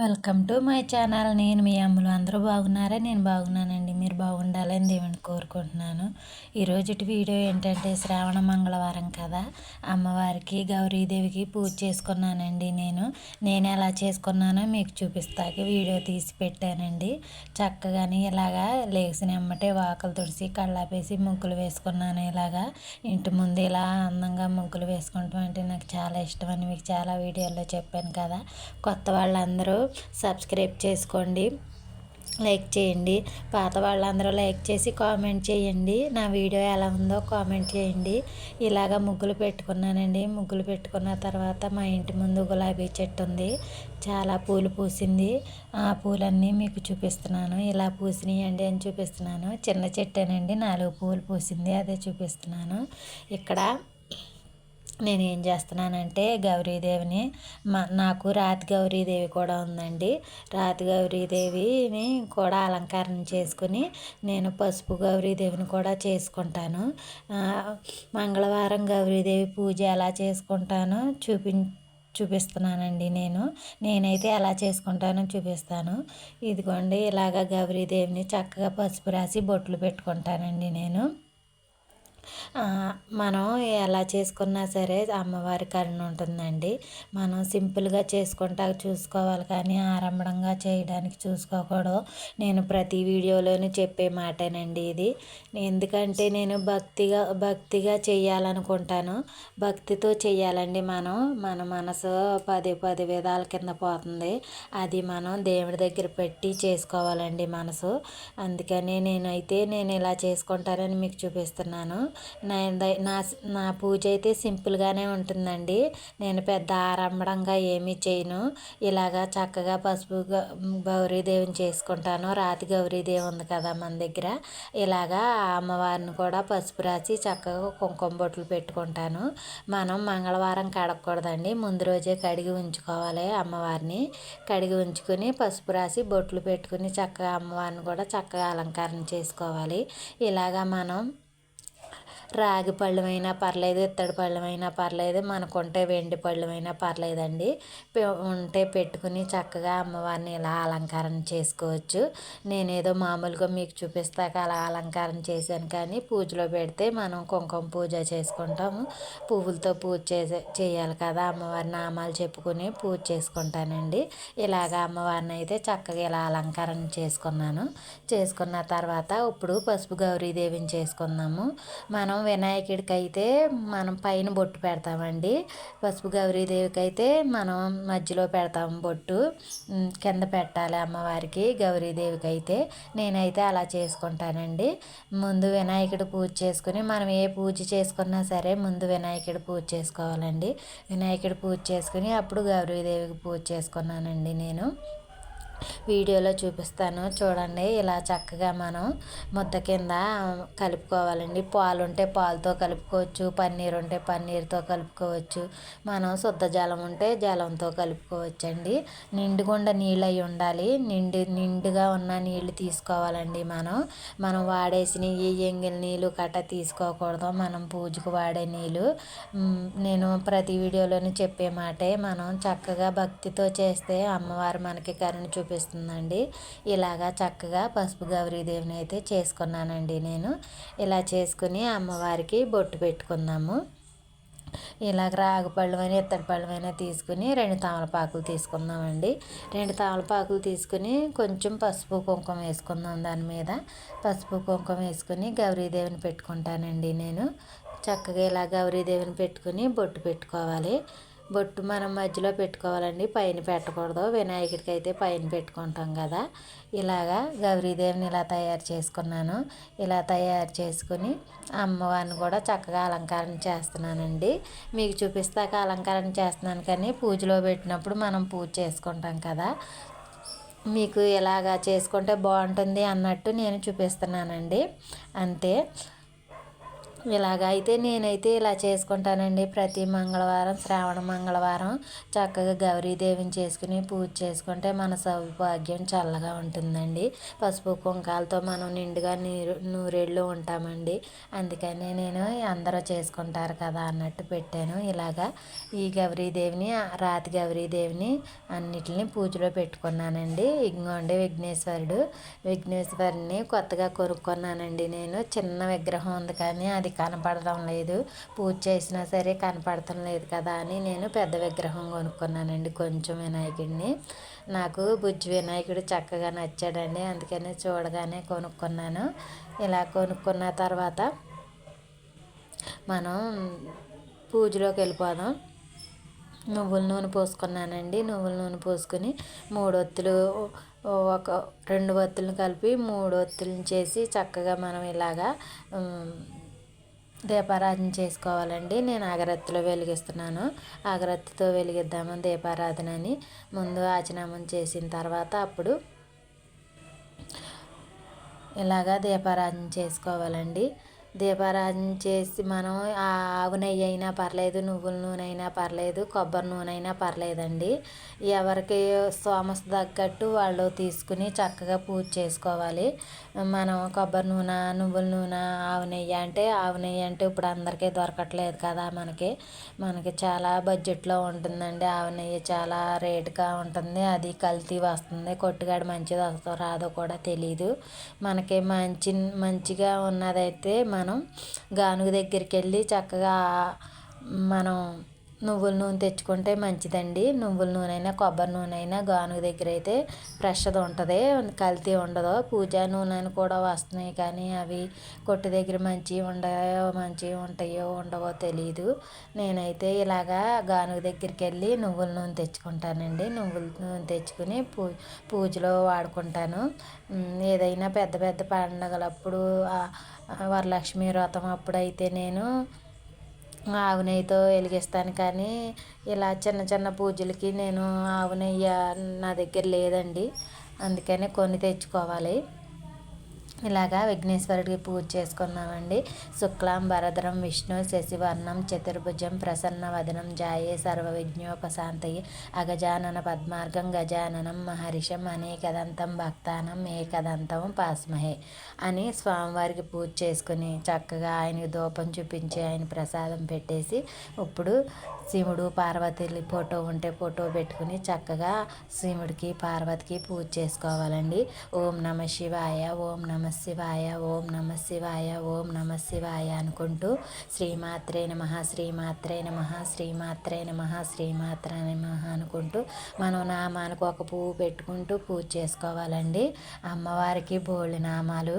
Welcome to my channel నేను మీ అమ్మలు. అందరూ బాగున్నారా? నేను బాగున్నానండి. మీరు బాగుండాలని దేవుని కోరుకుంటున్నాను. ఈరోజు వీడియో ఏంటంటే శ్రావణ మంగళవారం కదా. అమ్మవారికి గౌరీదేవికి పూజ చేసుకున్నానండి నేను. నేను ఎలా చేసుకున్నానో మీకు చూపిస్తాకి వీడియో తీసి పెట్టానండి. చక్కగాని ఇలాగా లేచిన అమ్మటే వాకలు తుడిసి కళ్ళాపేసి ముగ్గులు వేసుకున్నాను ఇలాగా. ఇంటి ముందు ఇలా అందంగా ముగ్గులు వేసుకుంటాం అంటే నాకు చాలా ఇష్టం అని మీకు చాలా వీడియోలో చెప్పాను కదా. కొత్త వాళ్ళందరూ సబ్స్క్రైబ్ చేసుకోండి. లైక్ చేయండి. పాత వాళ్ళందరూ లైక్ చేసి కామెంట్ చేయండి. నా వీడియో ఎలా ఉందో కామెంట్ చేయండి. ఇలాగ ముగ్గులు పెట్టుకున్నానండి. ముగ్గులు పెట్టుకున్న తర్వాత మా ఇంటి ముందు గులాబీ చెట్టు ఉంది. చాలా పూలు పూసింది. ఆ పూలన్నీ మీకు చూపిస్తున్నాను. ఇలా పూసినాయండి అని చూపిస్తున్నాను. చిన్న చెట్టేనండి. నాలుగు పూలు పూసింది. అదే చూపిస్తున్నాను. ఇక్కడ నేను ఏం చేస్తున్నానంటే గౌరీదేవిని మా నాకు రాతి గౌరీదేవి కూడా ఉందండి. రాతి గౌరీదేవిని కూడా అలంకరణ చేసుకుని నేను పసుపు గౌరీదేవిని కూడా చేసుకుంటాను. మంగళవారం గౌరీదేవి పూజ ఎలా చేసుకుంటానో చూపి చూపిస్తున్నానండి నేను. నేనైతే ఎలా చేసుకుంటానో చూపిస్తాను. ఇదిగోండి ఇలాగ గౌరీదేవిని చక్కగా పసుపు రాసి బొట్లు పెట్టుకుంటానండి నేను. మనం ఎలా చేసుకున్నా సరే అమ్మవారి కరుణ ఉంటుందండి. మనం సింపుల్గా చేసుకుంటా చూసుకోవాలి కానీ ఆరంభంగా చేయడానికి చూసుకోకూడదు. నేను ప్రతి వీడియోలోనూ చెప్పే మాటేనండి ఇది. ఎందుకంటే నేను భక్తిగా భక్తిగా చేయాలనుకుంటాను. భక్తితో చేయాలండి మనం. మన మనసు పది పది విధాల కింద పోతుంది. అది మనం దేవుడి దగ్గర పెట్టి చేసుకోవాలండి మనసు. అందుకని నేనైతే నేను ఇలా చేసుకుంటానని మీకు చూపిస్తున్నాను. నా నా పూజ అయితే సింపుల్గానే ఉంటుందండి. నేను పెద్ద ఆరంభంగా ఏమీ చేయను. ఇలాగా చక్కగా పసుపు గౌరీదేవిని చేసుకుంటాను. రాతి గౌరీదేవి ఉంది కదా మన దగ్గర. ఇలాగా అమ్మవారిని కూడా పసుపు రాసి చక్కగా కుంకుమ బొట్లు పెట్టుకుంటాను. మనం మంగళవారం కడగకూడదండి. ముందు రోజే కడిగి ఉంచుకోవాలి అమ్మవారిని. కడిగి ఉంచుకొని పసుపు రాసి బొట్లు పెట్టుకుని చక్కగా అమ్మవారిని కూడా చక్కగా అలంకరణ చేసుకోవాలి. ఇలాగా మనం రాగి పళ్ళమైనా పర్లేదు ఇత్తడి పళ్ళమైనా పర్లేదు మనకుంటే వెండి పళ్ళమైనా పర్లేదండి. ఉంటే పెట్టుకుని చక్కగా అమ్మవారిని ఇలా అలంకరణ చేసుకోవచ్చు. నేనేదో మామూలుగా మీకు చూపిస్తాక అలా అలంకారం చేశాను కానీ పూజలో పెడితే మనం కుంకుమ పూజ చేసుకుంటాము. పువ్వులతో పూజ చేసే చేయాలి కదా అమ్మవారి నామాలు చెప్పుకుని పూజ చేసుకుంటానండి. ఇలాగ అమ్మవారిని అయితే చక్కగా ఇలా అలంకరణ చేసుకున్నాను. చేసుకున్న తర్వాత ఇప్పుడు పసుపు గౌరీదేవిని చేసుకుందాము. మనం వినాయకుడికి అయితే మనం పైన బొట్టు పెడతామండి. పసుపు గౌరీదేవికి అయితే మనం మధ్యలో పెడతాం బొట్టు. కింద పెట్టాలి అమ్మవారికి గౌరీదేవికి అయితే నేనైతే అలా చేసుకుంటానండి. ముందు వినాయకుడు పూజ చేసుకుని మనం ఏ పూజ చేసుకున్నా సరే ముందు వినాయకుడు పూజ చేసుకోవాలండి. వినాయకుడు పూజ చేసుకుని అప్పుడు గౌరీదేవికి పూజ చేసుకున్నానండి నేను. వీడియోలో చూపిస్తాను. చూడండి ఇలా చక్కగా మనం ముద్ద కింద కలుపుకోవాలండి. పాలు ఉంటే పాలతో కలుపుకోవచ్చు పన్నీర్ ఉంటే పన్నీర్తో కలుపుకోవచ్చు. మనం శుద్ధ జలం ఉంటే జలంతో కలుపుకోవచ్చు అండి నిండుగుండా నీళ్ళు అయి ఉండాలి. నిండు నిండుగా ఉన్న నీళ్ళు తీసుకోవాలండి మనం. మనం వాడేసిన ఏ ఎంగిల్ నీళ్ళు కట్ట తీసుకోకూడదు. మనం పూజకు వాడే నీళ్ళు. నేను ప్రతి వీడియోలోనూ చెప్పే మాటే మనం చక్కగా భక్తితో చేస్తే అమ్మవారు మనకి కరుణ చూపి చూపిస్తుందండి. ఇలాగా చక్కగా పసుపు గౌరీదేవిని అయితే చేసుకున్నానండి నేను. ఇలా చేసుకుని అమ్మవారికి బొట్టు పెట్టుకున్నాము ఇలాగ రాగుపళ్ళమైన ఇత్తడి పళ్ళమైనా తీసుకుని రెండు తమలపాకులు తీసుకుందామండి. రెండు తమలపాకులు తీసుకుని కొంచెం పసుపు కుంకుమ వేసుకుందాం దాని మీద. పసుపు కుంకుమ వేసుకుని గౌరీదేవిని పెట్టుకుంటానండి నేను. చక్కగా ఇలా గౌరీదేవిని పెట్టుకుని బొట్టు పెట్టుకోవాలి. బొట్టు మనం మధ్యలో పెట్టుకోవాలండి. పైన పెట్టకూడదు. వినాయకుడికి అయితే పైన పెట్టుకుంటాం కదా. ఇలాగా గౌరీదేవిని ఇలా తయారు చేసుకున్నాను. ఇలా తయారు చేసుకుని అమ్మవారిని కూడా చక్కగా అలంకరణ చేస్తున్నానండి. మీకు చూపిస్తాక అలంకరణ చేస్తున్నాను కానీ పూజలో పెట్టినప్పుడు మనం పూజ చేసుకుంటాం కదా. మీకు ఇలాగా చేసుకుంటే బాగుంటుంది అన్నట్టు నేను చూపిస్తున్నానండి. అంతే. ఇలాగ అయితే నేనైతే ఇలా చేసుకుంటానండి. ప్రతి మంగళవారం శ్రావణ మంగళవారం చక్కగా గౌరీదేవిని చేసుకుని పూజ చేసుకుంటే మన సౌభాగ్యం చల్లగా ఉంటుందండి. పసుపు కుంకాలతో మనం నిండుగా నీరు నూరేళ్ళు ఉంటామండి. అందుకని నేను అందరూ చేసుకుంటారు కదా అన్నట్టు పెట్టాను. ఇలాగా ఈ గౌరీదేవిని రాతి గౌరీదేవిని అన్నిటిని పూజలో పెట్టుకున్నానండి. ఇంకోండి విఘ్నేశ్వరుడు. విఘ్నేశ్వరుని కొత్తగా కొనుక్కున్నానండి నేను. చిన్న విగ్రహం ఉంది కానీ అది అది కనపడడం లేదు. పూజ చేసినా సరే కనపడటం లేదు కదా అని నేను పెద్ద విగ్రహం కొనుక్కున్నానండి కొంచెం వినాయకుడిని. నాకు బుజ్జి వినాయకుడు చక్కగా నచ్చాడండి. అందుకని చూడగానే కొనుక్కున్నాను. ఇలా కొనుక్కున్న తర్వాత మనం పూజలోకి వెళ్ళిపోదాం. నువ్వుల నూనె పోసుకున్నానండి. నువ్వుల నూనె పోసుకొని మూడు ఒత్తులు ఒక రెండు ఒత్తులను కలిపి మూడు ఒత్తులను చేసి చక్కగా మనం ఇలాగా దీపారాధన చేసుకోవాలండి. నేను అగరత్తిలో వెలిగిస్తున్నాను. అగరత్తితో వెలిగిద్దాము దీపారాధన అని ముందు ఆచనామం చేసిన తర్వాత అప్పుడు ఇలాగా దీపారాధన చేసుకోవాలండి. దీపారాధన చేసి మనం ఆవు నెయ్యి అయినా పర్లేదు నువ్వుల నూనె అయినా పర్లేదు కొబ్బరి నూనె అయినా పర్లేదండి. ఎవరికి సోమస్ తగ్గట్టు వాళ్ళు తీసుకుని చక్కగా పూజ చేసుకోవాలి. మనం కొబ్బరి నూనె నువ్వుల నూనె ఆవు నెయ్యి అంటే ఆవు నెయ్యి అంటే ఇప్పుడు అందరికీ దొరకట్లేదు కదా మనకి. మనకి చాలా బడ్జెట్లో ఉంటుందండి. ఆవు నెయ్యి చాలా రేటుగా ఉంటుంది. అది కల్తీ వస్తుంది. కొట్టుగాడు మంచిది వస్తుందో రాదో కూడా తెలియదు మనకి మంచి మంచిగా ఉన్నదైతే మనం గానుగ దగ్గరికి వెళ్ళి చక్కగా మనం నువ్వుల నూనె తెచ్చుకుంటే మంచిదండి. నువ్వుల నూనె అయినా కొబ్బరి నూనె అయినా గానుగ దగ్గర అయితే ఫ్రెష్ది ఉంటుంది కల్తీ ఉండదు. పూజా నూనె అని కూడా వస్తున్నాయి కానీ అవి కొట్టు దగ్గర మంచివి ఉండయో మంచివి ఉంటాయో ఉండవో తెలియదు నేనైతే ఇలాగా గానుగ దగ్గరికి వెళ్ళి నువ్వుల నూనె తెచ్చుకుంటానండి. నువ్వుల నూనె తెచ్చుకుని పూ పూజలో వాడుకుంటాను. ఏదైనా పెద్ద పెద్ద పండగలప్పుడు వరలక్ష్మి వ్రతం అప్పుడైతే నేను ఆవు నెయ్యితో వెలిగిస్తాను కానీ ఇలా చిన్న చిన్న పూజలకి నేను ఆవు నెయ్యి నా దగ్గర లేదండి. అందుకని కొని తెచ్చుకోవాలి. ఇలాగా విఘ్నేశ్వరుడికి పూజ చేసుకున్నామండి. శుక్లాం భరద్రం విష్ణు శశివర్ణం చతుర్భుజం ప్రసన్న వదనం జాయే సర్వ విజ్ఞోపశాంతయి అగజానన పద్మార్గం గజాననం మహర్షం అనేకదంతం భక్తానం ఏకదంతం పాస్మహే అని స్వామివారికి పూజ చేసుకుని చక్కగా ఆయనకి దూపం చూపించి ఆయన ప్రసాదం పెట్టేసి ఇప్పుడు శివుడు పార్వతి ఫోటో ఉంటే ఫోటో పెట్టుకుని చక్కగా శివుడికి పార్వతికి పూజ చేసుకోవాలండి. ఓం నమ శివాయ ఓం నమ శివాయ ఓం నమ శివాయ ఓం నమ శివాయ అనుకుంటూ శ్రీమాత్రే నమ శ్రీమాత్రే నమ శ్రీమాత్రే నమ శ్రీమాత్రే నమ అనుకుంటూ మనం నామానికి ఒక పువ్వు పెట్టుకుంటూ పూజ చేసుకోవాలండి. అమ్మవారికి బోళ్ళు నామాలు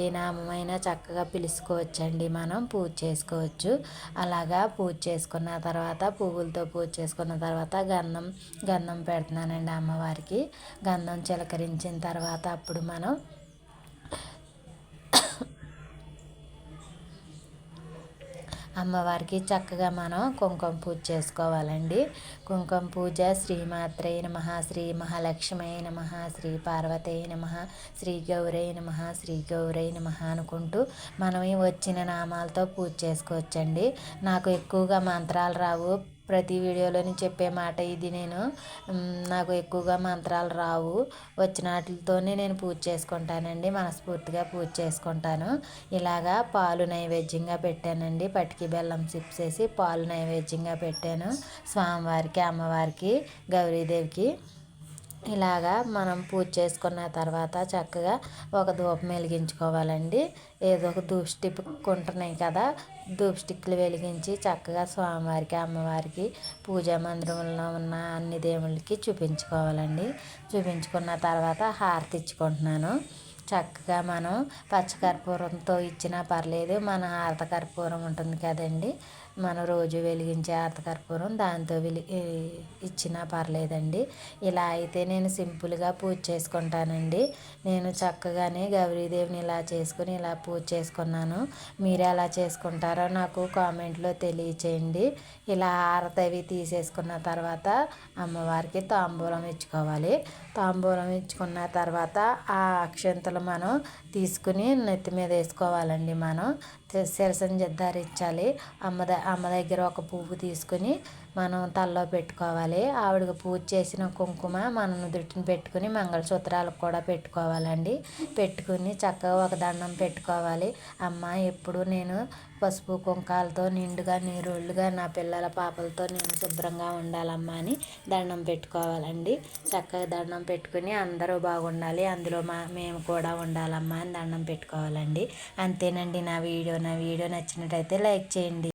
ఏ నామైనా చక్కగా పిలుచుకోవచ్చండి మనం పూజ చేసుకోవచ్చు. అలాగా పూజ చేసుకున్న తర్వాత పువ్వులతో పూజ చేసుకున్న తర్వాత గంధం గంధం పెడుతున్నానండి అమ్మవారికి. గంధం చిలకరించిన తర్వాత అప్పుడు మనం అమ్మవారికి చక్కగా మనం కుంకుమ పూజ చేసుకోవాలండి. కుంకుమ పూజ శ్రీమాత్రే నమ శ్రీ మహాలక్ష్మీ నమ శ్రీ పార్వతీ నమ శ్రీ గౌరై నమ శ్రీ గౌరై నమ అనుకుంటూ మనం వచ్చిన నామాలతో పూజ చేసుకోవచ్చండి. నాకు ఎక్కువగా మంత్రాలు రావు ప్రతి వీడియోలోని చెప్పే మాట ఇది నేను. నాకు ఎక్కువగా మంత్రాలు రావు. వచ్చిన వాటితోనే నేను పూజ చేసుకుంటానండి. మనస్ఫూర్తిగా పూజ చేసుకుంటాను. ఇలాగా పాలు నైవేద్యంగా పెట్టానండి. పటికి బెల్లం చిప్స్ వేసి పాలు నైవేద్యంగా పెట్టాను. స్వామివారికి అమ్మవారికి గౌరీదేవికి. ఇలాగా మనం పూజ చేసుకున్న తర్వాత చక్కగా ఒక ధూపం వెలిగించుకోవాలండి. ఏదో ఒక ధూప్ స్టిక్ ఉంటున్నాయి కదా ధూప్ స్టిక్లు వెలిగించి చక్కగా స్వామివారికి అమ్మవారికి పూజా మందిరంలో ఉన్న అన్ని దేవుళ్ళకి చూపించుకోవాలండి. చూపించుకున్న తర్వాత హారతి ఇచ్చుకుంటున్నాను. చక్కగా మనం పచ్చకర్పూరంతో ఇచ్చినా పర్లేదు మన హారత కర్పూరం ఉంటుంది కదండి. మనం రోజు వెలిగించే కర్పూరం దాంతో వెలి ఇచ్చినా పర్లేదండి. ఇలా అయితే నేను సింపుల్గా పూజ చేసుకుంటానండి. నేను చక్కగానే గౌరీదేవిని ఇలా చేసుకుని ఇలా పూజ చేసుకున్నాను. మీరు ఎలా చేసుకుంటారో నాకు కామెంట్లో తెలియచేయండి. ఇలా హారతవి తీసేసుకున్న తర్వాత అమ్మవారికి తాంబూలం ఇచ్చుకోవాలి. తాంబూలం ఇచ్చుకున్న తర్వాత ఆ అక్షంతలు మనం తీసుకుని నెత్తి మీద వేసుకోవాలండి మనం. శిరసంజ ధరించాలి అమ్మ అమ్మ దగ్గర ఒక పువ్వు తీసుకొని మనం తలలో పెట్టుకోవాలి. ఆవిడకి పూజ చేసిన కుంకుమ మన నుదుటిని పెట్టుకుని మంగళసూత్రాలకు కూడా పెట్టుకోవాలండి. పెట్టుకుని చక్కగా ఒక దండం పెట్టుకోవాలి. అమ్మ ఎప్పుడు నేను పసుపు కుంకాలతో నిండుగా నీరుళ్ళుగా నా పిల్లల పాపలతో నేను శుభ్రంగా ఉండాలమ్మా అని దండం పెట్టుకోవాలండి. చక్కగా దండం పెట్టుకుని అందరూ బాగుండాలి. అందులో మా మేము కూడా ఉండాలమ్మా అని దండం పెట్టుకోవాలండి. అంతేనండి నా వీడియో. నా వీడియో నచ్చినట్టయితే లైక్ చేయండి.